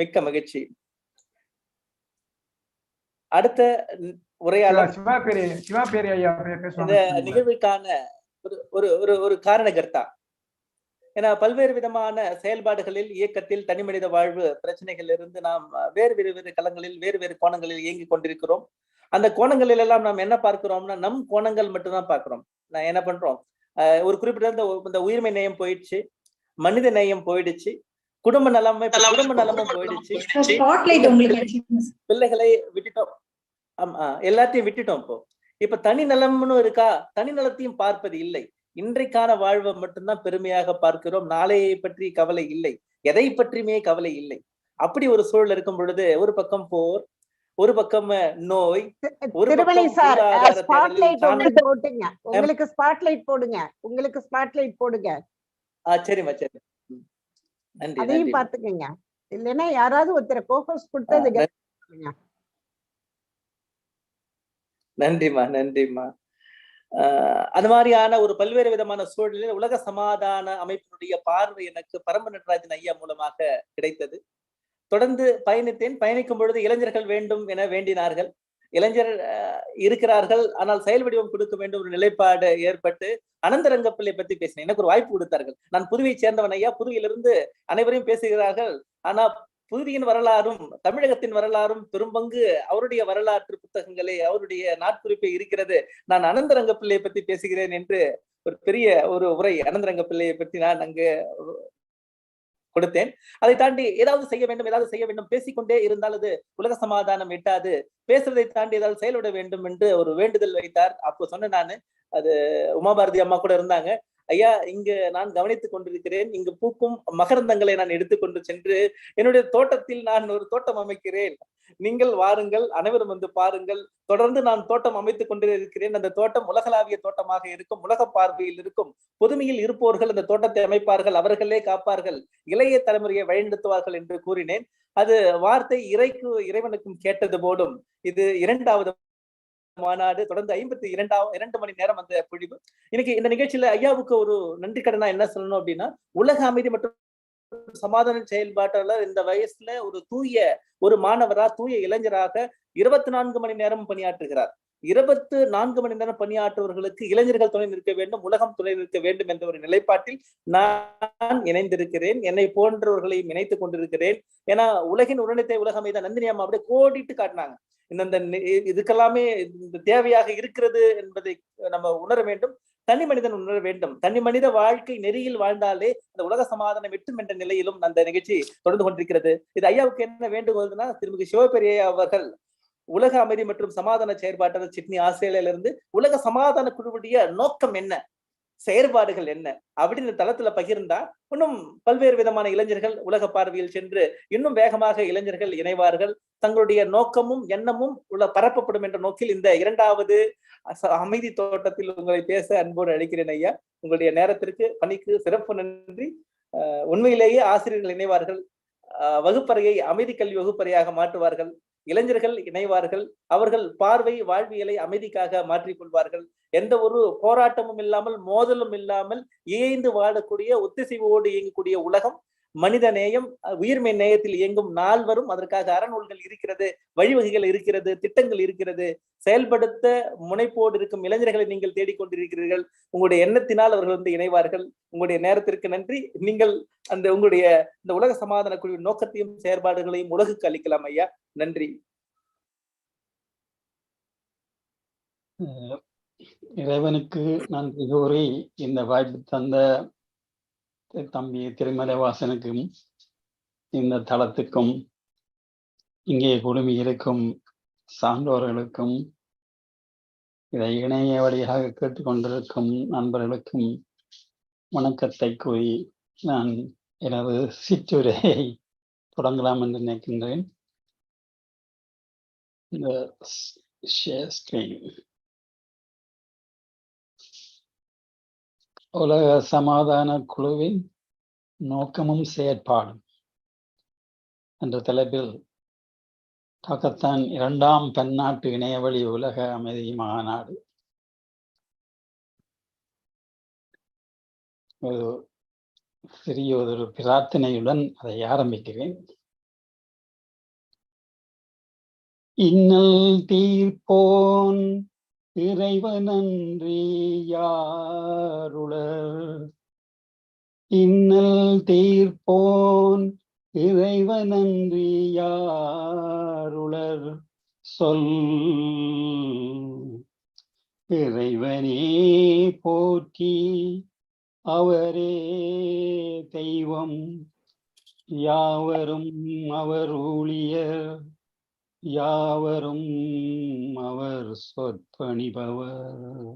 மிக்க மகிழ்ச்சி. அடுத்த உரையாளர் இந்த நிகழ்வுக்கான ஒரு ஒரு ஒரு காரணகர்த்தா. ஏன்னா பல்வேறு விதமான செயல்பாடுகளில் இயக்கத்தில் தனிமனித வாழ்வு பிரச்சனைகள் இருந்து நாம் வேறு வேறு வேறு களங்களில் வேறு வேறு கோணங்களில் இயங்கிக் கொண்டிருக்கிறோம். அந்த கோணங்களில் எல்லாம் நாம் என்ன பார்க்கிறோம்னா நம் கோணங்கள் மட்டும்தான் பார்க்கிறோம். நான் என்ன பண்றோம்? ஒரு குறிப்பிட்ட இந்த உயிர்மை நேயம் போயிடுச்சு மனித நேயம் போயிடுச்சு. குடும்ப நலமே குடும்ப நலமும் போயிடுச்சு. பிள்ளைகளை விட்டுட்டோம். ஆமா எல்லாத்தையும் விட்டுட்டோம் இப்போ. இப்ப தனி நலம்னு இருக்கா? தனி நலத்தையும் பார்ப்பது இல்லை. இன்றைக்கான வாழ்வை மட்டும்தான் பெருமையாக பார்க்கிறோம். நாளையை பற்றி கவலை இல்லை. எதை பற்றியுமே கவலை இல்லை. அப்படி ஒரு சூழல் இருக்கும் பொழுது ஒரு பக்கம் போர் ஒரு பக்கம் நோய் பக்கம் சார் ஸ்பாட்லைட் போட்டுங்க. உங்களுக்கு ஸ்பாட்லைட் போடுங்க. உங்களுக்கு ஸ்பாட்லைட் போடுங்க. ஆ சரிம்மா சரி. அதையும் பாத்துக்கங்க இல்லைன்னா யாராவது ஒருத்தர் கோகோஸ் கொடுத்து அது நன்றி. பண்ணுங்க. நன்றிம்மா நன்றிம்மா. ஆஹ் அது மாதிரியான ஒரு பல்வேறு விதமான சூழலில் உலக சமாதான அமைப்பினுடைய பார்வை எனக்கு பரம நடராஜன் ஐயா மூலமாக கிடைத்தது. தொடர்ந்து பயணித்தேன். பயணிக்கும் பொழுது இளைஞர்கள் வேண்டும் என வேண்டினார்கள். இளைஞர் இருக்கிறார்கள். ஆனால் செயல் வடிவம் கொடுக்க வேண்டும் ஒரு நிலைப்பாடு ஏற்பட்டு அனந்தரங்கப்பிள்ளை பத்தி பேசினேன். எனக்கு ஒரு வாய்ப்பு கொடுத்தார்கள். நான் புதுவை சேர்ந்தவன் ஐயா. புதுவையிலிருந்து அனைவரையும் பேசுகிறார்கள். ஆனா புதுவையின் வரலாறும் தமிழகத்தின் வரலாறும் பெரும்பங்கு அவருடைய வரலாற்று புத்தகங்களே அவருடைய நாட்குறிப்பே இருக்கிறது. நான் அனந்தரங்க பிள்ளையை பத்தி பேசுகிறேன் என்று ஒரு பெரிய ஒரு உரை அனந்தரங்க பிள்ளையை பற்றி நான் அங்கு கொடுத்தேன். அதை தாண்டி ஏதாவது செய்ய வேண்டும் ஏதாவது செய்ய வேண்டும் பேசிக்கொண்டே இருந்தால் அது உலக சமாதானம் எட்டாது. பேசுறதை தாண்டி ஏதாவது செயல்பட வேண்டும் என்று ஒரு வேண்டுதல் வைத்தார். அப்போ சொன்ன நானு. அது உமாபாரதி அம்மா கூட இருந்தாங்க. ஐயா இங்கு நான் கவனித்துக் கொண்டிருக்கிறேன். இங்கு பூக்கும் மகரந்தங்களை நான் எடுத்துக்கொண்டு சென்று என்னுடைய தோட்டத்தில் நான் ஒரு தோட்டம் அமைக்கிறேன். நீங்கள் வாருங்கள் அனைவரும் வந்து பாருங்கள். தொடர்ந்து நான் தோட்டம் அமைத்துக் கொண்டே இருக்கிறேன். அந்த தோட்டம் உலகளாவிய தோட்டமாக இருக்கும். உலக பார்வையில் இருக்கும். புதுமையில் இருப்பவர்கள் அந்த தோட்டத்தை அமைப்பார்கள். அவர்களே காப்பார்கள். இளைய தலைமுறையை வழிநடத்துவார்கள் என்று கூறினேன். அது வார்த்தை இறைக்கு இறைவனுக்கும் கேட்டது போலும் இது இரண்டாவது மாநாடு தொடர்ந்து ஐம்பத்தி இரண்டாவது இரண்டு மணி நேரம் அந்த பொழிவு. இன்னைக்கு இந்த நிகழ்ச்சியில ஐயாவுக்கு ஒரு நன்றி கடனா என்ன சொல்லணும் அப்படின்னா உலக அமைதி மற்றும் சமாதான செயல்பாட்டாளர் இந்த வயசுல ஒரு தூய ஒரு மாணவரா தூய இளைஞராக இருபத்தி நான்கு மணி நேரம் பணியாற்றுகிறார். இருபத்து நான்கு மணி நேரம் பணியாற்றுவர்களுக்கு இளைஞர்கள் துணை நிற்க வேண்டும் உலகம் துணை நிற்க வேண்டும் என்ற ஒரு நிலைப்பாட்டில் நான் இணைந்திருக்கிறேன். என்னை போன்றவர்களையும் இணைத்துக் கொண்டிருக்கிறேன். ஏன்னா உலகின் உடனத்தை உலக அமைதி நந்தினி அம்மா அப்படியே கோடிட்டு காட்டினாங்க. இந்த இதுக்கெல்லாமே தேவையாக இருக்கிறது என்பதை நம்ம உணர வேண்டும். தனி மனிதன் உணர வேண்டும். தனி மனித வாழ்க்கை நெறியில் வாழ்ந்தாலே அந்த உலக சமாதானம் வெட்டும் என்ற நிலையிலும் அந்த நிகழ்ச்சி தொடர்ந்து கொண்டிருக்கிறது. இது ஐயாவுக்கு என்ன வேண்டுகோள்னா திருமிகு சிவபெரிய அவர்கள் உலக அமைதி மற்றும் சமாதான செயற்பாட்டாளர் சிட்னி ஆஸ்திரேலியால இருந்து உலக சமாதான குழுவுடைய நோக்கம் என்ன? செயற்பாடுகள் என்ன? அப்படின்னு தளத்துல பகிர்ந்தா இன்னும் பல்வேறு விதமான இளைஞர்கள் உலக பார்வையில் சென்று இன்னும் வேகமாக இளைஞர்கள் இணைவார்கள். தங்களுடைய நோக்கமும் எண்ணமும் உள்ள பரப்பப்படும் என்ற நோக்கில் இந்த இரண்டாவது அச- அமைதி தோட்டத்தில் உங்களை பேச அன்போடு அழைக்கிறேன் ஐயா. உங்களுடைய நேரத்திற்கு பணிக்கு சிறப்பு நன்றி. அஹ் உண்மையிலேயே ஆசிரியர்கள் இணைவார்கள். வகுப்பறையை அமைதி கல்வி வகுப்பறையாக மாற்றுவார்கள். இளைஞர்கள் இணைவார்கள். அவர்கள் பார்வை வாழ்வியலை அமைதிக்காக மாற்றிக் கொள்வார்கள் எந்த ஒரு போராட்டமும் இல்லாமல் மோதலும் இல்லாமல் இயைந்து வாழக்கூடிய ஒத்திசைவோடு இயங்கக்கூடிய உலகம் மனித நேயம் உயிர்மை நேயத்தில் இயங்கும் நால்வரும் அதற்காக அறநூல்கள் இருக்கிறது வழிவகைகள் இருக்கிறது திட்டங்கள் இருக்கிறது. செயல்படுத்த முனைப்போடு இருக்கும் இளைஞர்களை நீங்கள் தேடிக்கொண்டிருக்கிறீர்கள். உங்களுடைய எண்ணத்தினால் அவர்கள் வந்து இணைவார்கள். உங்களுடைய நேரத்திற்கு நன்றி. நீங்கள் அந்த உங்களுடைய இந்த உலக சமாதான குழுவின் நோக்கத்தையும் செயற்பாடுகளையும் உலகுக்கு அளிக்கலாம் ஐயா. நன்றி. அஹ் இறைவனுக்கு நன்றி கூறி இந்த வாய்ப்பு தந்த தம்பி திருமலைவாசனுக்கும் இந்த தளத்துக்கும் இங்கே குழுமி இருக்கும் சான்றோர்களுக்கும் இதை இணைய வழியாக கேட்டுக்கொண்டிருக்கும் நண்பர்களுக்கும் வணக்கத்தை கூறி நான் எனது சிற்றுரையை தொடங்கலாம் என்று நினைக்கின்றேன். இந்த ஸ்கிரீன். உலக சமாதான குழுவின் நோக்கமும் செயற்பாடும். என்ற தலைப்பில் டாக்கத்தான் இரண்டாம் பன்னாட்டு இணையவழி உலக அமைதி மாநாடு. ஒரு சிறிய ஒரு பிரார்த்தனையுடன் அதை ஆரம்பிக்கிறேன். இன்னல் தீர்ப்போன் இறைவனன்றி யாருளர்? இன்னல் தீர்ப்போன் இறைவனன்றி யாருளர்? சொல் இறைவனே போற்றி அவரே தெய்வம் யாவரும் அவர் ஊழியர் யாவரும் அவர் சொற்பணிபவர்.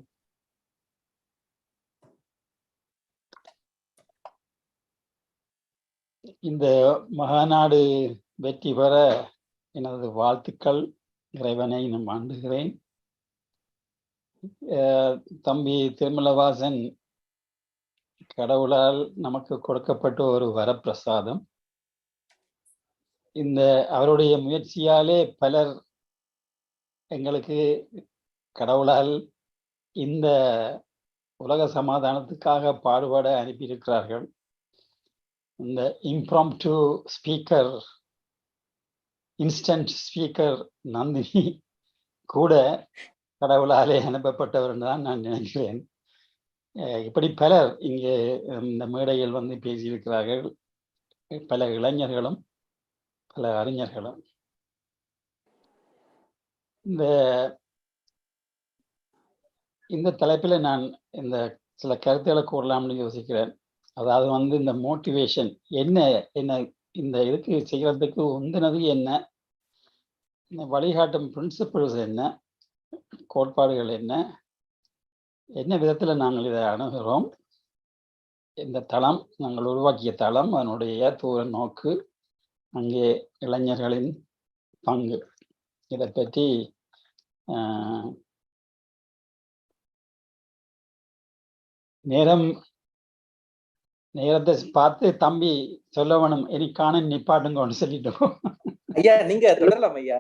இந்த மகாநாடு வெற்றி பெற எனது வாழ்த்துக்கள். இறைவனை நான் வாண்டுகிறேன் தம்பி திருமலவாசன் கடவுளால் நமக்கு கொடுக்கப்பட்ட ஒரு வரப்பிரசாதம். இந்த அவருடைய முயற்சியாலே பலர் எங்களுக்கு கடவுளால் இந்த உலக சமாதானத்துக்காக பாடுபட அனுப்பியிருக்கிறார்கள். இந்த impromptu speaker instant speaker Nandini கூட கடவுளாலே அனுப்பப்பட்டவர் தான் நான் நினைக்கிறேன். இப்படி பலர் இங்கே இந்த மேடையில் வந்து பேசியிருக்கிறார்கள். பல இளைஞர்களும் பல அறிஞர்களும் இந்த இந்த தலைப்பில் நான் இந்த சில கருத்துக்களை கூறலாம்னு யோசிக்கிறேன். அதாவது வந்து இந்த மோட்டிவேஷன் என்ன என்ன இந்த இதுக்கு செய்கிறதுக்கு உந்தினது என்ன? இந்த வழிகாட்டும் பிரின்சிபிள்ஸ் என்ன? கோட்பாடுகள் என்ன? என்ன விதத்தில் நாங்கள் இதை அணுகிறோம்? இந்த தளம் நாங்கள் உருவாக்கிய தளம் அதனுடைய தூர நோக்கு அங்கே இளைஞர்களின் பங்கு. இதை பற்றி நேரம் நேரத்தை பார்த்து தம்பி சொல்ல வேணும் காண நிப்பாட்டுங்கன்னு சொல்லிட்டோம். ஐயா நீங்க தொடரலாம் ஐயா.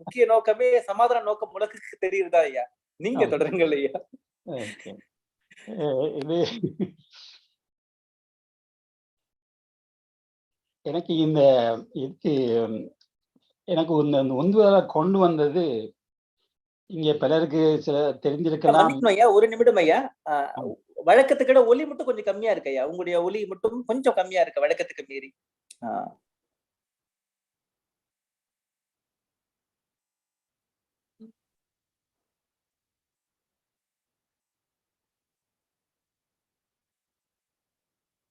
முக்கிய நோக்கமே சமாதான நோக்கம் உலகுக்கு தெரியுதா ஐயா? நீங்க. தொடருங்கள் ஐயா. இது எனக்கு இந்த இதுக்கு எனக்கு இந்த உந்துதலை கொண்டு வந்தது இங்க பலருக்கு சில தெரிஞ்சிருக்கலாம். ஐயா ஒரு நிமிடம் ஐயா. வழக்கத்துக்கு விட ஒலி மட்டும் கொஞ்சம் கம்மியா இருக்கு ஐயா. உங்களுடைய ஒலி மட்டும் கொஞ்சம் கம்மியா இருக்கு வழக்கத்துக்கு மீறி.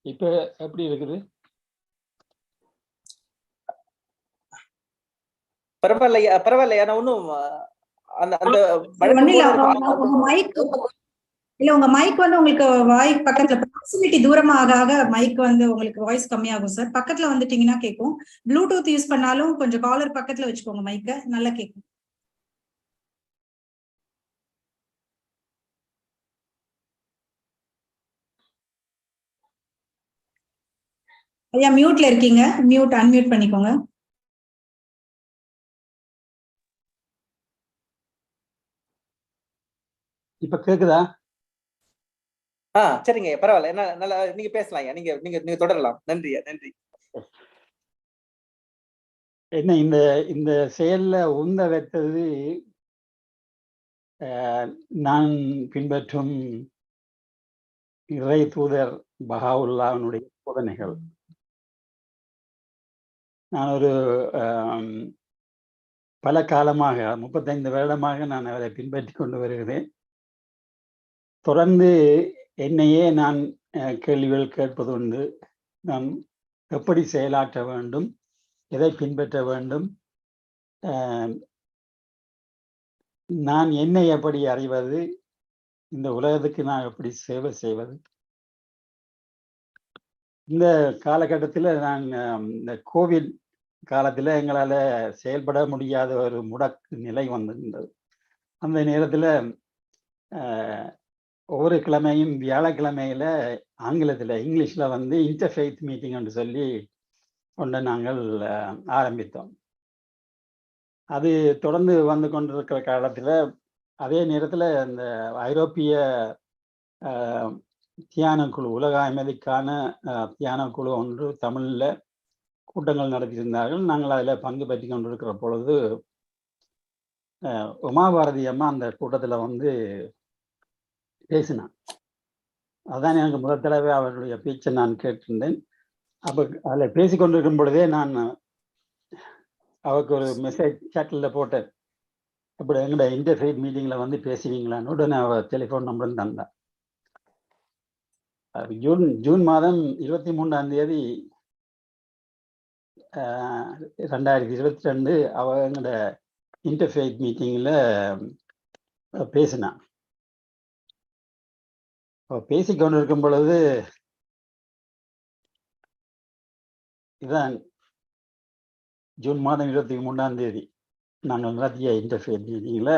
இப்ப எப்படி இருக்குது? பரவாயில்ல ஐயா பரவாயில்ல ஐயா நான் ஒன்னும் அந்த அந்த இல்ல உங்க மைக் வந்து உங்களுக்கு வாய் பக்கத்துல ப்ராக்சிமிட்டி தூரமா ஆக ஆக மைக் வந்து உங்களுக்கு வாய்ஸ் கம்மியாகும் சார் பக்கத்துல வந்துட்டீங்கன்னா கேட்கும் ப்ளூடூத் யூஸ் பண்ணாலும் கொஞ்சம் காலர் பக்கத்துல வச்சுக்கோங்க மைக்க நல்லா கேட்கும் ஐயா மியூட்ல இருக்கீங்க. மியூட் அன்மியூட் பண்ணிக்கோங்க. இப்ப கேக்குதா? ஆ சரிங்க பரவாயில்ல. என்ன நல்லா நீங்க பேசலாம் நீங்க நீங்க நீங்க தொடரலாம். நன்றி நன்றி. என்ன இந்த இந்த செயல்ல உந்த வைத்தது நான் பின்பற்றும் இறை தூதர் பஹாவுல்லாவினுடைய போதனைகள் நான் ஒரு பல காலமாக முப்பத்தைந்து வருடமாக நான் அவரை பின்பற்றி கொண்டு வருகிறேன். தொடர்ந்து என்னையே நான் கேள்விகள் கேட்பது உண்டு. நான் எப்படி செயலாற்ற வேண்டும் எதை பின்பற்ற வேண்டும் நான் என்னை எப்படி அறிவது இந்த உலகத்துக்கு நான் எப்படி சேவை செய்வது. இந்த காலகட்டத்தில் நான் இந்த கோவிட் காலத்தில் எங்களால் செயல்பட முடியாத ஒரு முடக்கு நிலை வந்திருந்தது. அந்த நேரத்தில் ஒவ்வொரு கிழமையும் வியாழக்கிழமையில ஆங்கிலத்தில் இங்கிலீஷில் வந்து இன்டர்ஃபெய்த் மீட்டிங்னு சொல்லி கொண்டு நாங்கள் ஆரம்பித்தோம். அது தொடர்ந்து வந்து கொண்டிருக்கிற காலத்தில் அதே நேரத்தில் இந்த ஐரோப்பிய தியான குழு உலக அமைதிக்கான தியான குழு ஒன்று தமிழில் கூட்டங்கள் நடத்தியிருந்தார்கள். நாங்கள் அதில் பங்கு பற்றி கொண்டிருக்கிற பொழுது உமாபாரதி அம்மா அந்த கூட்டத்தில் வந்து பேசினான். அதான் எனக்கு முதல் தடவை அவருடைய பேச்சை நான் கேட்டிருந்தேன். அப்போ அதில் பேசிக்கொண்டிருக்கும் பொழுதே நான் அவருக்கு ஒரு மெசேஜ் சேட்டில் போட்டேன். அப்படி எங்களோட இன்டர்ஃபைட் மீட்டிங்கில் வந்து பேசுவீங்களான்னு? உடனே அவர் டெலிஃபோன் நம்பரும் தந்தான். ஜூன் ஜூன் மாதம் இருபத்தி மூணாம் தேதி ரெண்டாயிரத்தி இருபத்தி ரெண்டு அவ எங்களோட இன்டர்ஃபைட் மீட்டிங்கில் பேசினான். பேசிக்கொண்டு இருக்கும் பொழுது இதான் ஜூன் மாதம் இருபத்தி மூணாம் தேதி. நாங்கள் நடத்திய இன்டர்ஃபியர் மீட்டிங்கில்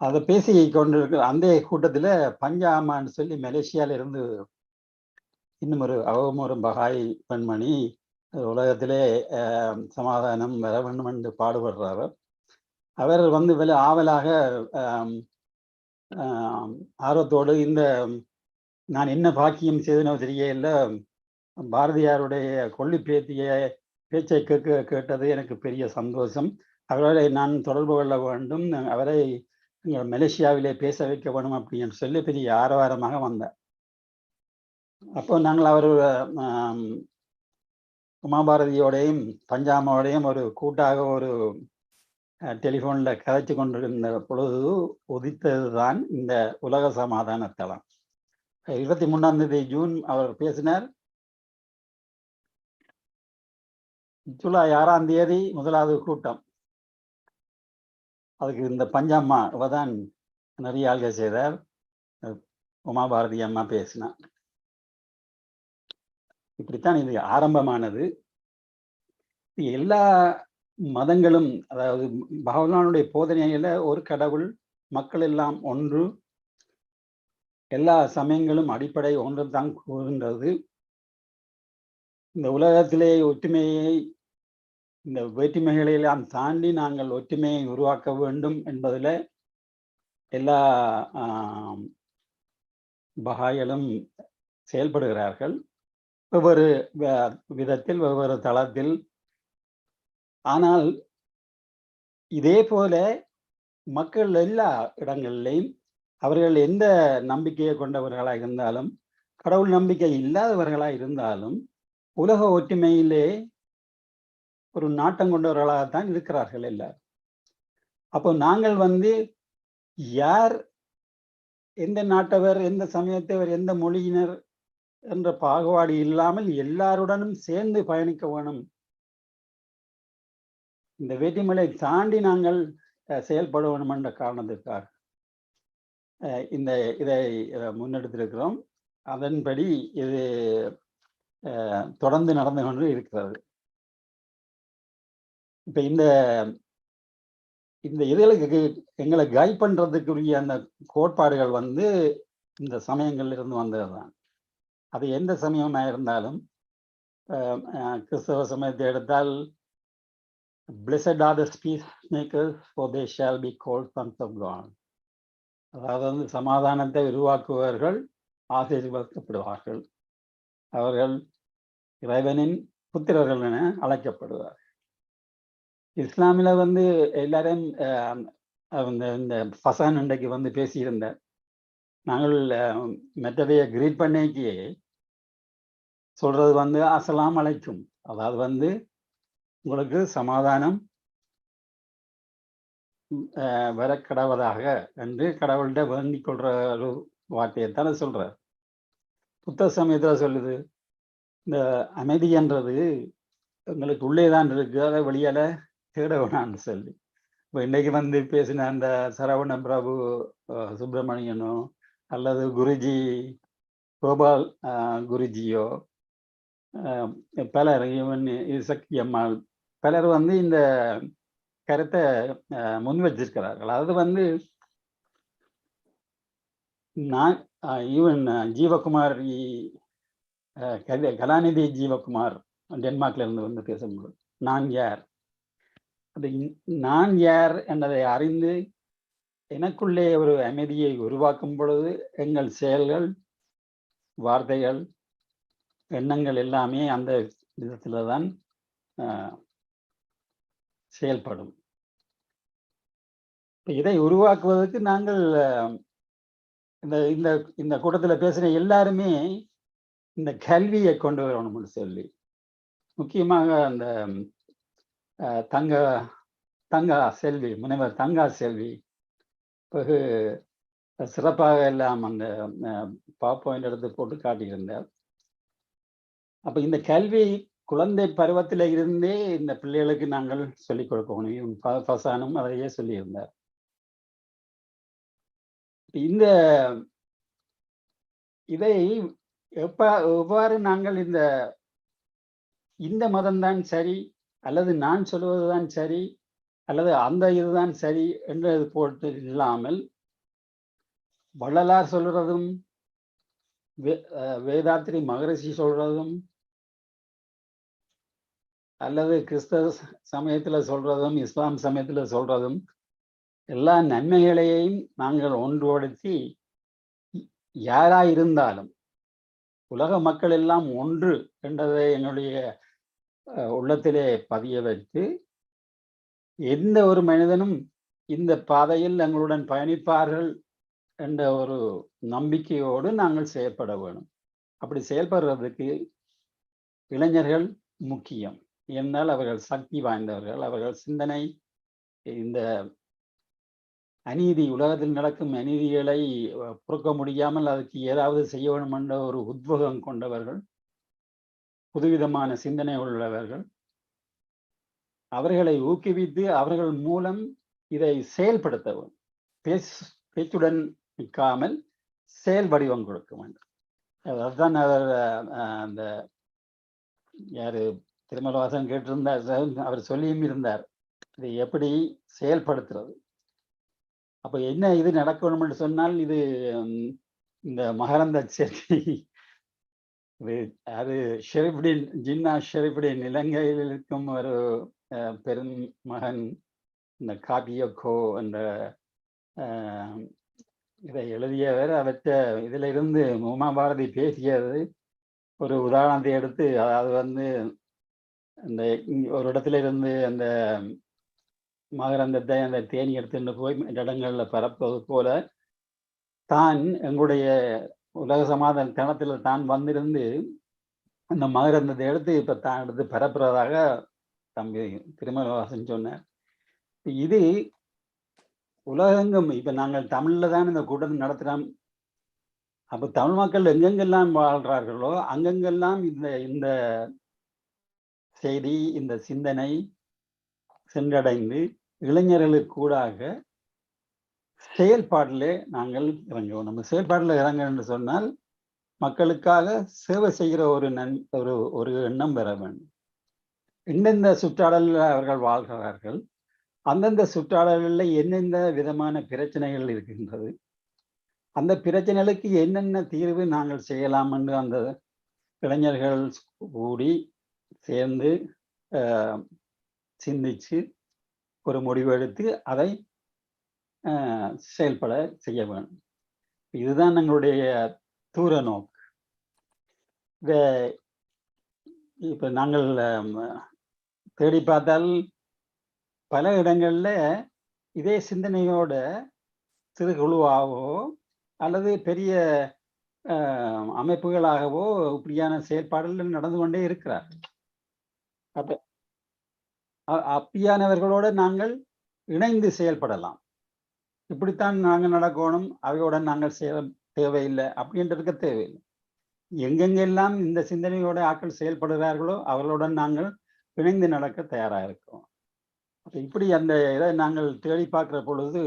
அதை பேசி கொண்டிருக்கிற அந்த கூட்டத்தில் பஞ்சாமான்னு சொல்லி மலேசியால இருந்து இன்னும் ஒரு அவவும் ஒரு பகாய் பெண்மணி உலகத்திலே ஆஹ், சமாதானம் வர வேண்டும் என்று பாடுபடுறவர் அவர். வந்து வில ஆவலாக ஆர்வத்தோடு இந்த நான் என்ன பாக்கியம் செய்தனோ தெரியல பாரதியாருடைய கொள்ளி பேத்திய பேச்சை கேட்க கேட்டது எனக்கு பெரிய சந்தோஷம். அவரை நான் தொடர்பு கொள்ள வேண்டும். அவரை மலேசியாவிலே பேச வைக்க வேண்டும் அப்படின்னு சொல்லி பெரிய ஆரவாரமாக வந்தேன் அப்போ நாங்கள் அவர் உமாபாரதியோடையும் பஞ்சாமாவோடையும் ஒரு கூட்டாக ஒரு டெலிஃபோனில் கதைச்சு கொண்டிருந்த பொழுது உதித்தது தான் இந்த உலக சமாதான தளம். இருபத்தி மூணாம் தேதி ஜூன் அவர் பேசினார். ஜூலை ஆறாம் தேதி முதலாவது கூட்டம். அதுக்கு இந்த பஞ்சம்மா இவ தான் நிறைய ஆள்கள் செய்தார். அஹ் உமா பாரதி அம்மா பேசினார் இப்படித்தான் இது ஆரம்பமானது. எல்லா மதங்களும் அதாவது பகவானுடைய போதனையில ஒரு கடவுள் மக்கள் எல்லாம் ஒன்று. எல்லா சமயங்களும் அடிப்படை ஒன்று தான் கூறுகின்றது. இந்த உலகத்திலே ஒற்றுமையை இந்த வேற்றுமைகளை எல்லாம் தாண்டி நாங்கள் ஒற்றுமையை உருவாக்க வேண்டும் என்பதில் எல்லா பகாய்களும் செயல்படுகிறார்கள். வெவ்வேறு விதத்தில் வெவ்வேறு தளத்தில் ஆனால் இதே போல மக்கள் எல்லா இடங்களிலையும் அவர்கள் எந்த நம்பிக்கையை கொண்டவர்களாக இருந்தாலும் கடவுள் நம்பிக்கை இல்லாதவர்களாக இருந்தாலும் உலக ஒற்றுமையிலே ஒரு நாட்டம் கொண்டவர்களாகத்தான் இருக்கிறார்கள் எல்லாரும். அப்போ நாங்கள் வந்து யார் எந்த நாட்டவர் எந்த சமயத்தவர் எந்த மொழியினர் என்ற பாகுபாடு இல்லாமல் எல்லாருடனும் சேர்ந்து பயணிக்க வேணும் இந்த வேற்றுமைகளை தாண்டி நாங்கள் செயல்பட வேண்டும் என்ற காரணத்திற்காக அஹ், இந்த இதை முன்னெடுத்திருக்கிறோம். அதன்படி இது அஹ், தொடர்ந்து நடந்து கொண்டு இருக்கிறது. இப்போ இந்த இந்த இதுகளுக்கு எங்களை கைட் பண்றதுக்குரிய அந்த கோட்பாடுகள் வந்து இந்த சமயங்கள்ல இருந்து வந்ததுதான். அது எந்த சமயமாக இருந்தாலும் அஹ், கிறிஸ்தவ சமயத்தை எடுத்தால் blessed are the peacemakers for they shall be called sons of God. அதாவது வந்து சமாதானத்தை உருவாக்குபவர்கள் ஆசீர்வதிக்கப்படுவார்கள். அவர்கள் இறைவனின் புத்திரர்கள் என அழைக்கப்படுவார் இஸ்லாமில வந்து எல்லாரும் அஹ், அந்த இந்த ஃபசான் இன்றைக்கு வந்து பேசியிருந்தார். நாங்கள் அஹ், கிரீட் பண்ணிக்கு சொல்றது வந்து அசலாம் அழைக்கும் அதாவது வந்து உங்களுக்கு சமாதானம் அஹ், வர கடவுளாக என்று கடவுள்கிட்ட வேண்டிக் கொள்ற ஒரு வார்த்தையைத்தானே சொல்றார். புத்த சமயத்தில் சொல்லுது? இந்த அமைதி என்றது எங்களுக்கு உள்ளே தான் இருக்கு அதை வெளியால தேட வேணாம்னு சொல்லி. இப்போ இன்னைக்கு வந்து பேசின அந்த சரவண பிரபு சுப்பிரமணியனோ அல்லது குருஜி கோபால் குருஜியோ பலர் ஈவன் சக்தி அம்மாள் பலர் வந்து இந்த கருத்தை அஹ், முன் வச்சிருக்கிறார்கள். அது வந்து நான் ஈவன் ஜீவகுமார் இ- கலாநிதி ஜீவகுமார் டென்மார்க்ல இருந்து வந்து பேசும்போது நான் யார்? அது நான் யார் என்பதை அறிந்து எனக்குள்ளே ஒரு அமைதியை உருவாக்கும் பொழுது எங்கள் செயல்கள் வார்த்தைகள் எண்ணங்கள் எல்லாமே அந்த விதத்தில் தான் ஆஹ், செயல்படும். இப்போ இதை உருவாக்குவதற்கு நாங்கள் இந்த இந்த இந்த கூட்டத்துல பேசுற எல்லாருமே இந்த கல்வியை கொண்டு வரணும்னு சொல்லி முக்கியமாக அந்த தங்க தங்கா செல்வி முனைவர் தங்கா செல்வி பிறகு சிறப்பாக எல்லாம் அந்த பவர் பாயிண்ட் எடுத்து போட்டு காட்டியிருந்தார். அப்போ இந்த கல்வி குழந்தை பருவத்தில இருந்தே இந்த பிள்ளைகளுக்கு நாங்கள் சொல்லிக் கொடுக்கணும் பசானும் அதையே சொல்லியிருந்தார். இந்த இதை எப்ப எவ்வாறு நாங்கள் இந்த இந்த மதம்தான் சரி அல்லது நான் சொல்வதுதான் சரி அல்லது அந்த இதுதான் சரி என்றது போட்டு இல்லாமல் வள்ளலார் சொல்றதும் வே- அஹ் வேதாத்திரி மகரிஷி சொல்றதும் அல்லது கிறிஸ்தவ சமயத்தில் சமயத்துல சொல்றதும் இஸ்லாம் சமயத்துல சொல்றதும் எல்லா நன்மைகளையும் நாங்கள் ஒன்றுபடுத்தி யாராக இருந்தாலும் உலக மக்கள் எல்லாம் ஒன்று என்றதை என்னுடைய உள்ளத்திலே பதிய வைத்து எந்த ஒரு மனிதனும் இந்த பாதையில் எங்களுடன் பயணிப்பார்கள் என்ற ஒரு நம்பிக்கையோடு நாங்கள் செயல்பட வேணும் அப்படி செயல்படுறதுக்கு இளைஞர்கள் முக்கியம். என்னால் அவர்கள் சக்தி வாய்ந்தவர்கள். அவர்கள் சிந்தனை இந்த அநீதி உலகத்தில் நடக்கும் அநீதிகளை பொறுக்க முடியாமல் அதுக்கு ஏதாவது செய்ய வேண்டும் என்ற ஒரு உத்வேகம் கொண்டவர்கள் புதுவிதமான சிந்தனை உள்ளவர்கள் அவர்களை ஊக்குவித்து அவர்கள் மூலம் இதை செயல்படுத்த வேண்டும் பேச்சுடன் நிற்காமல் செயல் வடிவம் கொடுக்க வேண்டும். அதுதான் அவர் அஹ், அந்த யாரு திருமலவாசன் கேட்டிருந்தார் அவர் சொல்லியும் இருந்தார். இதை எப்படி செயல்படுத்துறது? அப்போ என்ன இது நடக்கணும்னு என்று சொன்னால் இது இந்த மகரந்த சேர்க்கை இது அது ஷெரீஃபுடின் ஜின்னா ஷெரீஃபுடின் இலங்கையில் இருக்கும் ஒரு அஹ், பெரும் மகன் இந்த காபியக்கோ அந்த அஹ், இதை எழுதியவர். அவற்ற இதுல இருந்து உமா பாரதி பேசியது ஒரு உதாரணத்தை எடுத்து அதாவது வந்து அந்த ஒரு இடத்துல இருந்து அந்த மகரந்தத்தை அந்த தேனி எடுத்துட்டு போய் இடங்களில் இடங்கள்ல பரப்புவது போல தான் எங்களுடைய உலக சமாதான தனத்தில் தான் வந்திருந்து அந்த மகரந்தத்தை எடுத்து இப்போ தான் எடுத்து பரப்புறதாக தம்பி திருமலவாசன் சொன்னார். இது உலகெங்கும் இப்போ நாங்கள் தமிழில் தான் இந்த கூட்டத்தை நடத்துகிறோம் அப்போ தமிழ் மக்கள் எங்கெங்கெல்லாம் வாழ்கிறார்களோ அங்கங்கெல்லாம் இந்த இந்த செய்தி இந்த சிந்தனை சென்றடைந்து இளைஞர்களுக்கு கூடாக செயல்பாட்டிலே நாங்கள் இறங்குவோம். நம்ம செயல்பாட்டில் இறங்க என்று சொன்னால் மக்களுக்காக சேவை செய்கிற ஒரு நன் ஒரு ஒரு எண்ணம் பெற வேண்டும். எந்தெந்த சுற்றாடலில் அவர்கள் வாழ்கிறார்கள் அந்தந்த சுற்றாடலில் என்னென்ன விதமான பிரச்சனைகள் இருக்கின்றது அந்த பிரச்சனைகளுக்கு என்னென்ன தீர்வு நாங்கள் செய்யலாம் என்று அந்த இளைஞர்கள் கூடி சேர்ந்து ஆஹ், சிந்திச்சு ஒரு முடிவெடுத்து அதை செயல்பட செய்ய வேண்டும். இதுதான் எங்களுடைய தூர நோக்கு. இப்போ நாங்கள் தேடி பார்த்தால் பல இடங்கள்ல இதே சிந்தனையோட சிறு குழுவாகவோ அல்லது பெரிய அமைப்புகளாகவோ இப்படியான செயற்பாடுகள் நடந்து கொண்டே இருக்கிறார் அப்ப அ- அப்படியானவர்களோட நாங்கள் இணைந்து செயல்படலாம். இப்படித்தான் நாங்கள் நடக்கணும். அவையோட நாங்கள் செய்ய தேவையில்லை. அப்படின்றதுக்கு தேவையில்லை. எங்கெங்கெல்லாம் இந்த சிந்தனையோட ஆட்கள் செயல்படுகிறார்களோ அவர்களுடன் நாங்கள் இணைந்து நடக்க தயாராக இருக்கோம். இப்படி அந்த இதை நாங்கள் தேடி பார்க்கிற பொழுது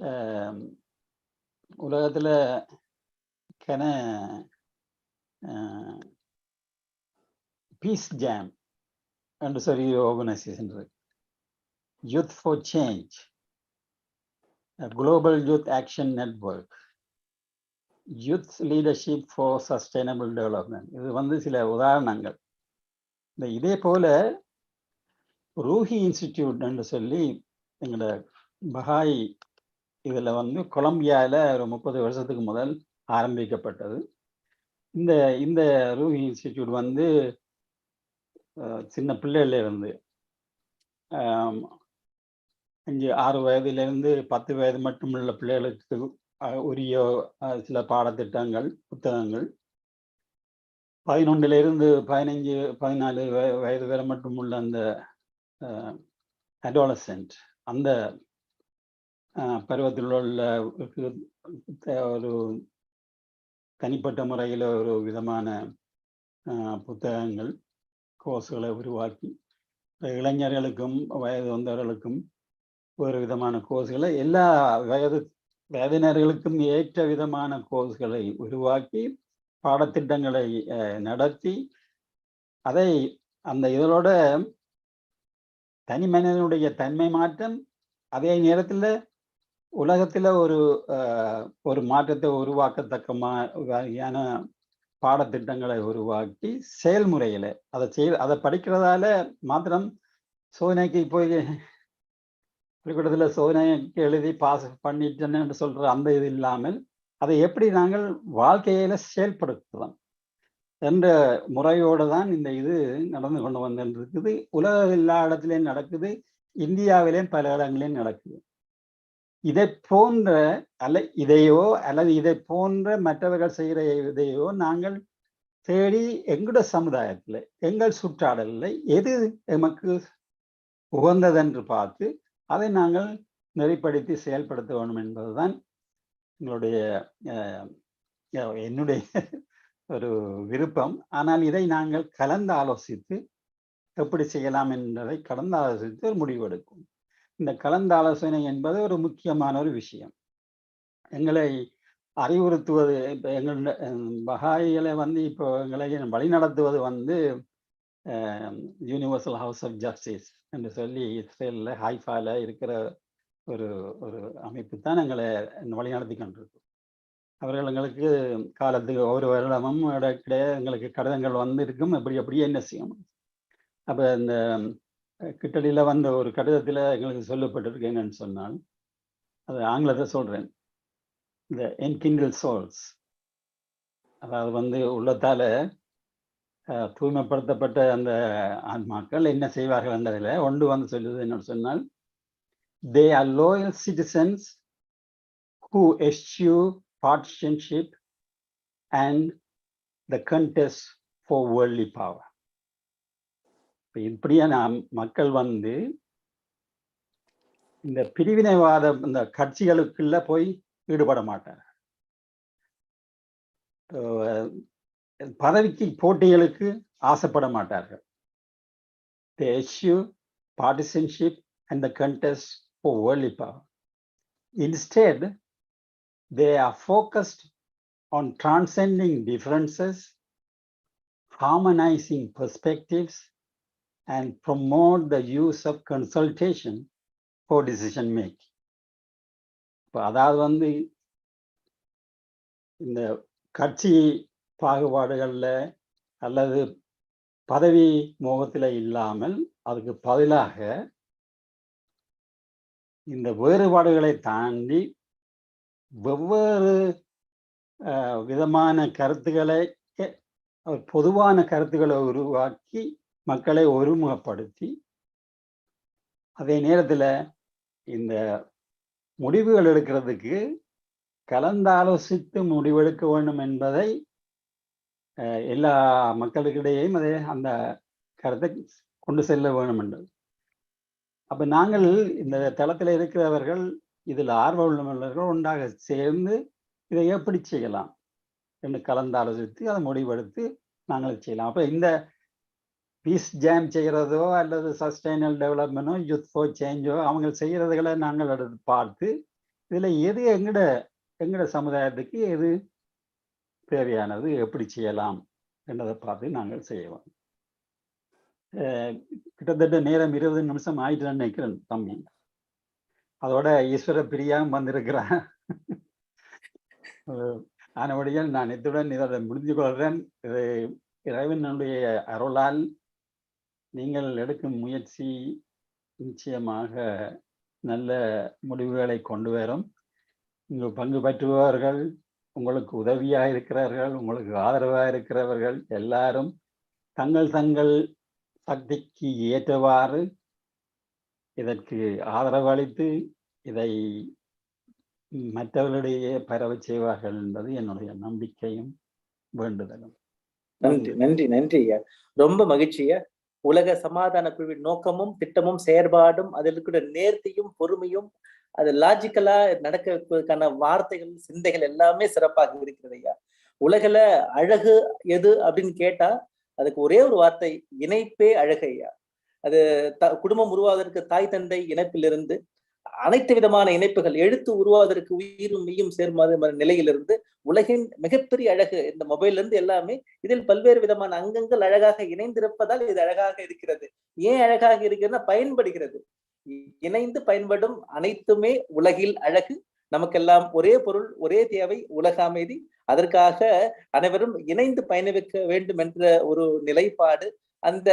ஆஹ், உலகத்துல கன peace jam and sorry organization youth youth for change global youth action network youth leadership for sustainable development இது வந்து சில உதாரணங்கள். இந்த இதே போல ரூஹி இன்ஸ்டிடியூட் என்று சொல்லி எங்களோட பஹாய் இதில் வந்து கொலம்பியாவில் ஒரு முப்பது வருஷத்துக்கு முதல் ஆரம்பிக்கப்பட்டது. இந்த இந்த ரூஹி இன்ஸ்டிடியூட் வந்து சின்ன பிள்ளையிலேருந்து அஞ்சு ஆறு வயதிலிருந்து பத்து வயது மட்டுமுள்ள பிள்ளைகளுக்கு உரிய சில பாடத்திட்டங்கள் புத்தகங்கள். பதினொன்றிலிருந்து பதினஞ்சு பதினாலு வயது வரை மட்டும் உள்ள அந்த அடாலசென்ட் அந்த பருவத்தில் உள்ள ஒரு தனிப்பட்ட முறையில் ஒரு விதமான புத்தகங்கள். கோர்ஸ்களை உருவாக்கி இளைஞர்களுக்கும் வயது வந்தவர்களுக்கும் ஒரு விதமான கோர்ஸ்களை எல்லா வயது வயதினர்களுக்கும் ஏற்ற விதமான கோர்ஸ்களை உருவாக்கி பாடத்திட்டங்களை நடத்தி அதை அந்த இதனோட தனி மனிதனுடைய தன்மை மாற்றம் அதே நேரத்தில் உலகத்தில் ஒரு ஒரு மாற்றத்தை உருவாக்கத்தக்க மா வகையான பாடத்திட்டங்களை உருவாக்கி செயல்முறையில் அதை செய் அதை படிக்கிறதால மாத்திரம் சோதனைக்கு போய் பள்ளிக்கூடத்தில் சோதனைக்கு எழுதி பாஸ் பண்ணிட்டேன்னு சொல்ற அந்த இது இல்லாமல் அதை எப்படி நாங்கள் வாழ்க்கையில செயல்படுத்துகிறோம் என்ற முறையோடு தான் இந்த இது நடந்து கொண்டு வந்துருக்குது. உலக எல்லா இடத்துலையும் நடக்குது. இந்தியாவிலேயும் பல இடங்களிலும் நடக்குது. இதை போன்ற அல்ல இதையோ அல்லது இதை போன்ற மற்றவர்கள் செய்கிற இதையோ நாங்கள் தேடி எங்களோட சமுதாயத்தில் எங்கள் சுற்றாடலில் எது எமக்கு உகந்ததென்று பார்த்து அதை நாங்கள் நெறிப்படுத்தி செயல்படுத்த வேண்டும் என்பதுதான் எங்களுடைய என்னுடைய ஒரு விருப்பம். ஆனால் இதை நாங்கள் கலந்து ஆலோசித்து எப்படி செய்யலாம் என்பதை கலந்து ஆலோசித்து ஒரு முடிவெடுக்கும் இந்த கலந்தாலோசனை என்பது ஒரு முக்கியமான ஒரு விஷயம். எங்களை அறிவுறுத்துவது இப்போ எங்கள் பகாயிகளை வந்து இப்போ எங்களை வழிநடத்துவது வந்து யூனிவர்சல் ஹவுஸ் ஆஃப் ஜஸ்டிஸ் என்று சொல்லி இஸ்ரேலில் ஹைஃபாவில் இருக்கிற ஒரு ஒரு அமைப்பு தான் எங்களை வழிநடத்தி கொண்டிருக்கும் அவர்கள் எங்களுக்கு காலத்துக்கு ஒவ்வொரு வருடமும் இடைக்கிடையே எங்களுக்கு கடிதங்கள் வந்து இருக்கும் எப்படி எப்படி என்ன செய்யணும்? அப்போ இந்த கிட்டடியில் வந்த ஒரு கடிதத்தில் எங்களுக்கு சொல்லப்பட்டிருக்கு என்னன்னு சொன்னால் அது ஆங்கிலத்தை சொல்கிறேன் இந்த என்கிண்டில் சோல்ஸ் அதாவது வந்து உள்ளத்தால் தூய்மைப்படுத்தப்பட்ட அந்த ஆன்மாக்கள் என்ன செய்வார்கள் என்றதில் ஒன்று வந்து சொல்லுது என்னன்னு சொன்னால் they are loyal citizens who eschew partisanship and the contest for worldly power இப்போ இப்படியே நாம் மக்கள் வந்து இந்த பிரிவினைவாத இந்த கட்சிகளுக்குள்ள போய் ஈடுபட மாட்டார்கள் பதவிக்கு போட்டிகளுக்கு ஆசைப்பட மாட்டார்கள் they eschew partisanship and the contest for world power instead they are focused on transcending differences harmonizing perspectives and promote the use of consultation for decision making. இப்போ அதாவது வந்து இந்த கட்சி பாகுபாடுகளில் அல்லது பதவி மோகத்தில் இல்லாமல் அதுக்கு பதிலாக இந்த வேறுபாடுகளை தாண்டி வெவ்வேறு விதமான கருத்துக்களை பொதுவான கருத்துக்களை உருவாக்கி மக்களை ஒருமுகப்படுத்தி அதே நேரத்தில் இந்த முடிவுகள் எடுக்கிறதுக்கு கலந்தாலோசித்து முடிவெடுக்க வேண்டும் என்பதை அஹ், எல்லா மக்களுக்கிடையேயும் அதே அந்த கருத்தை கொண்டு செல்ல வேண்டும் என்றது அப்ப நாங்கள் இந்த தளத்தில் இருக்கிறவர்கள் இதில் ஆர்வம் உள்ளவர்கள் ஒன்றாக சேர்ந்து இதை எப்படி செய்யலாம்? என்று கலந்தாலோசித்து அதை முடிவெடுத்து நாங்கள் செய்யலாம். அப்போ இந்த பீஸ் ஜாம் செய்கிறதோ அல்லது சஸ்டைனல் டெவலப்மெண்ட்டோ யூத் ஃபோர் சேஞ்சோ அவங்க செய்கிறதுகளை நாங்கள் எடுத்து பார்த்து இதில் எது எங்கட எங்கட சமுதாயத்துக்கு எது தேவையானது எப்படி செய்யலாம் என்றதை பார்த்து நாங்கள் செய்வோம். அஹ் கிட்டத்தட்ட நேரம் இருபது நிமிஷம் ஆயிட்டுன்னு நினைக்கிறேன் தம்பி. அதோட ஈஸ்வர பிரியாவும் வந்திருக்கிறான். அஹ் ஆனபடியால் நான் இத்துடன் இதோட முடிஞ்சு கொள்கிறேன். இது இறைவனுடைய அருளால் நீங்கள் எடுக்கும் முயற்சி நிச்சயமாக நல்ல முடிவுகளை கொண்டு வரும். இங்கு பங்கு பற்றுபவர்கள் உங்களுக்கு உதவியாக இருக்கிறார்கள் உங்களுக்கு ஆதரவாக இருக்கிறவர்கள் எல்லாரும் தங்கள் தங்கள் சக்திக்கு ஏற்றவாறு இதற்கு ஆதரவு அளித்து இதை மற்றவர்களிடையே பரவச் செய்வார்கள் என்பது என்னுடைய நம்பிக்கையும் வேண்டுதலும். நன்றி நன்றி நன்றி ஐயா. ரொம்ப மகிழ்ச்சியா உலக சமாதான குழுவின் நோக்கமும் திட்டமும் செயற்பாடும் அதில் இருக்கிற நேர்த்தியும் பொறுமையும் அது லாஜிக்கலா நடக்கிறதுக்கான வார்த்தைகள் சிந்தைகள் எல்லாமே சிறப்பாக இருக்கிறது ஐயா. உலகில அழகு எது அப்படின்னு கேட்டா அதுக்கு ஒரே ஒரு வார்த்தை இணைப்பே அழகு ஐயா. அது த குடும்பம் உருவாவதற்கு தாய் தந்தை இணைப்பிலிருந்து அனைத்து விதமான இணைப்புகள் எழுத்து உருவாவதற்கு உயிரும் மெய்யும் சேர்மாத நிலையிலிருந்து உலகின் மிகப்பெரிய அழகு இந்த மொபைல்ல இருந்து எல்லாமே இதில் பல்வேறு விதமான அங்கங்கள் அழகாக இணைந்திருப்பதால் இது அழகாக இருக்கிறது. ஏன் அழகாக இருக்கிறதுனா பயன்படுகிறது. இணைந்து பயன்படும் அனைத்துமே உலகில் அழகு. நமக்கெல்லாம் ஒரே பொருள் ஒரே தேவை உலக அமைதி. அதற்காக அனைவரும் இணைந்து பயணிக்க வேண்டும் என்ற ஒரு நிலைப்பாடு. அந்த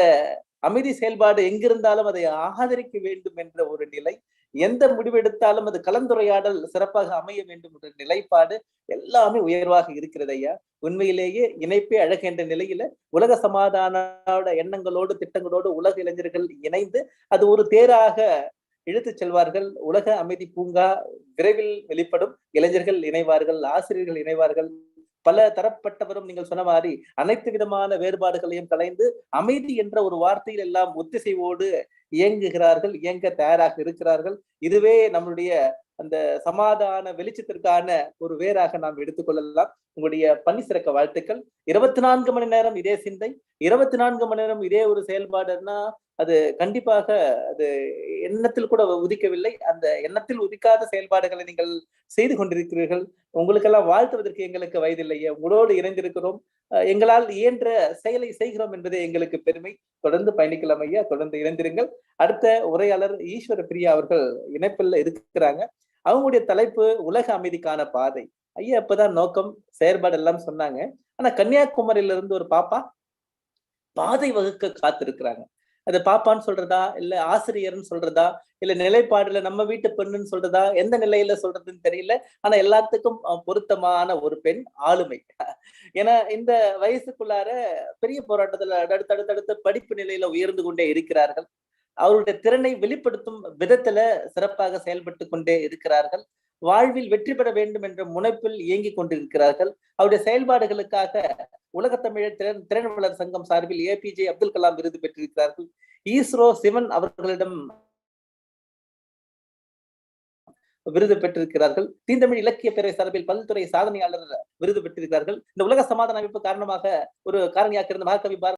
அமைதி செயல்பாடு எங்கிருந்தாலும் அதை ஆதரிக்க வேண்டும் என்ற ஒரு நிலை. எந்த முடிவெடுத்தாலும் அது கலந்துரையாடல் சிறப்பாக அமைய வேண்டும் என்ற நிலைப்பாடு எல்லாமே உயர்வாக இருக்கிறது ஐயா. உண்மையிலேயே இணைப்பே அழகு என்ற நிலையில உலக சமாதானோட எண்ணங்களோடு திட்டங்களோடு உலக இளைஞர்கள் இணைந்து அது ஒரு தேராக இழுத்து செல்வார்கள். உலக அமைதி பூங்கா விரைவில் வெளிப்படும். இளைஞர்கள் இணைவார்கள் ஆசிரியர்கள் இணைவார்கள். பல தரப்பட்டவரும் நீங்கள் சொன்ன மாதிரி அனைத்து விதமான வேறுபாடுகளையும் கலைந்து அமைதி என்ற ஒரு வார்த்தையில் எல்லாம் ஒத்திசைவோடு இயங்குகிறார்கள் இயங்க தயாராக இருக்கிறார்கள். இதுவே நம்மளுடைய அந்த சமாதான வெளிச்சத்திற்கான ஒரு வேராக நாம் எடுத்துக்கொள்ளலாம் உங்களுடைய பணி சிறக்க வாழ்த்துக்கள். இருபத்தி நான்கு மணி நேரம் இதே சிந்தை இருபத்தி நான்கு மணி நேரம் இதே ஒரு செயல்பாடுன்னா அது கண்டிப்பாக அது எண்ணத்தில் கூட உதிக்கவில்லை. அந்த எண்ணத்தில் உதிக்காத செயல்பாடுகளை நீங்கள் செய்து கொண்டிருக்கிறீர்கள். உங்களுக்கெல்லாம் வாழ்த்துவதற்கு எங்களுக்கு வயதில்லையே. உங்களோடு இணைந்திருக்கிறோம். எங்களால் இயன்ற செயலை செய்கிறோம் என்பதே எங்களுக்கு பெருமை. தொடர்ந்து பயணிக்கலாம் ஐயா. தொடர்ந்து இணைந்திருங்கள். அடுத்த உரையாளர் ஈஸ்வர பிரியா அவர்கள் இணைப்பில் இருக்கிறாங்க. அவங்களுடைய தலைப்பு உலக அமைதிக்கான பாதை. ஐயா அப்பதான் நோக்கம் செயற்பாடு எல்லாம் சொன்னாங்க. ஆனா கன்னியாகுமரியில இருந்து ஒரு பாப்பா பாதை வகுக்க காத்திருக்கிறாங்க. அது பாப்பான்னு சொல்றதா? இல்ல ஆசிரியர்னு சொல்றதா? இல்ல நிலைப்பாடுல நம்ம வீட்டு பெண்ணுன்னு சொல்றதா? எந்த நிலையில சொல்றதுன்னு தெரியல. ஆனா எல்லாத்துக்கும் பொருத்தமான ஒரு பெண் ஆளுமை. ஏன்னா இந்த வயசுக்குள்ளார பெரிய போராட்டத்துல அடுத்தடுத்தடுத்து படிப்பு நிலையில உயர்ந்து கொண்டே இருக்கிறார்கள். அவருடைய திறனை வெளிப்படுத்தும் விதத்துல சிறப்பாக செயல்பட்டு கொண்டே இருக்கிறார்கள். வாழ்வில் வெற்றி பெற வேண்டும் என்ற முனைப்பில் இயங்கிக் கொண்டிருக்கிறார்கள். அவருடைய செயல்பாடுகளுக்காக உலகத்தமிழர் திறன் திறன் வளர் சங்கம் சார்பில் ஏபிஜே அப்துல் கலாம் விருது பெற்றிருக்கிறார்கள். ஈஸ்ரோ சிவன் அவர்களிடம் விருது பெற்றிருக்கிறார்கள். தீந்தமிழ் இலக்கிய பேரவை சார்பில் பல்துறை சாதனையாளர் விருது பெற்றிருக்கிறார்கள். இந்த உலக சமாதான அமைப்பு காரணமாக ஒரு காரணியாக இருந்த மகாகவி பாரதி